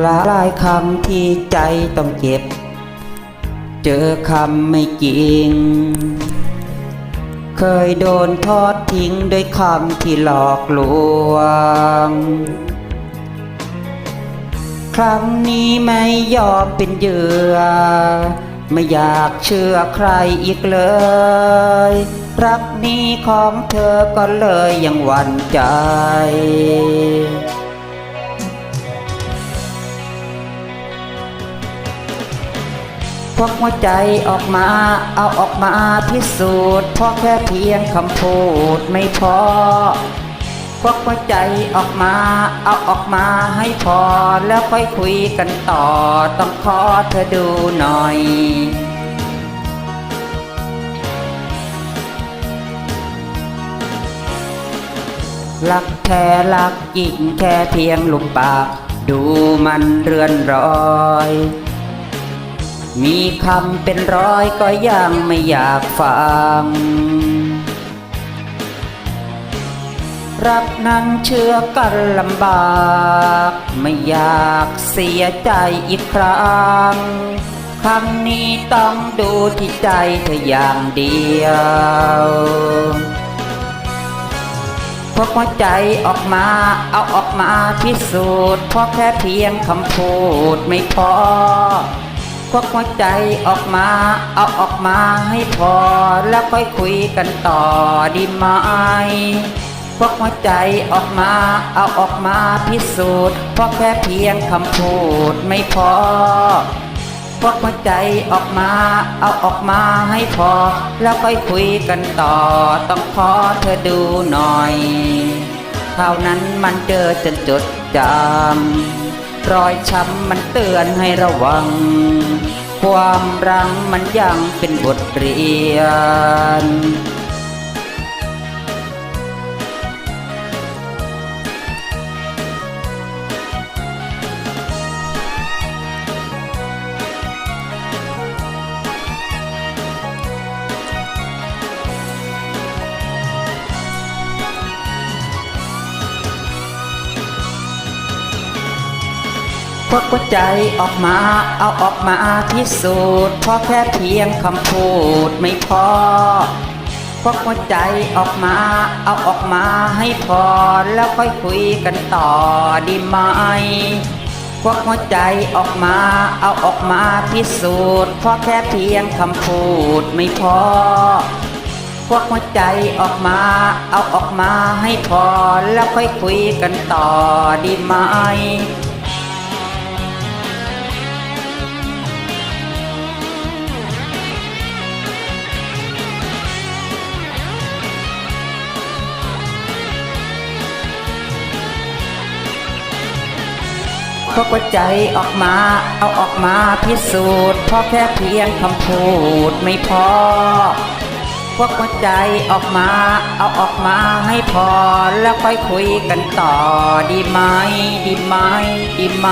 หลายคำที่ใจต้องเจ็บ เจอคำไม่จริง เคยโดนทอดทิ้งด้วยคำที่หลอกลวง ครั้งนี้ไม่ยอมเป็นเหยื่อ ไม่อยากเชื่อใครอีกเลย รักนี้ของเธอก็เลยยังหวั่นใจ พวกหัวใจออกมา เอาออกมาพิสูจน์เพราะแค่เพียงคำพูดไม่พอพวกหัวใจออกมา เอาออกมาให้พอแล้วค่อยคุยกันต่อ ต้องขอเธอดูหน่อยรักแท้รักจริงแค่เพียงลุมปาก ดูมันเรือนรอย มีคำเป็นร้อยก็ยังไม่อยากฟัง รักนั้นเชื่อกันลำบาก ไม่อยากเสียใจอีกครั้ง ครั้งนี้ต้องดูที่ใจเธออย่างเดียวพกหัวใจออกมา เอาออกมาพิสูจน์เพราะแค่เพียงคำพูดไม่พอ พวกหัวใจออกมา เอาออกมาให้พอ แล้วค่อยคุยกันต่อดีไหมพวกหัวใจออกมา เอาออกมาพิสูจน์เพราะแค่เพียงคำพูดไม่พอพวกหัวใจออกมา เอาออกมาให้พอ แล้วค่อยคุยกันต่อ ต้องขอเธอดูหน่อยคราวนั้นมันเจอจนจดจำ รอยช้ำมันเตือนให้ระวัง ความรังมันยังเป็นบทเรียน พวกหัวใจออกมา เอาออกมาพิสูจน์เพราะแค่เพียงคำพูดไม่พอ พวกหัวใจออกมา เอาออกมาให้พอ แล้วค่อยคุยกันต่อดีไหม พวกหัวใจออกมา เอาออกมาพิสูจน์เพราะแค่เพียงคำพูดไม่พอ พวกหัวใจออกมา เอาออกมาให้พอ แล้วค่อยคุยกันต่อดีไหม พวกหัวใจออกมา เอาออกมาพิสูจน์พอแค่เพียงคำพูดไม่พอพวกหัวใจออกมา เอาออกมาให้พอ แล้วค่อยคุยกันต่อดีไหม ดีไหม ดีไหม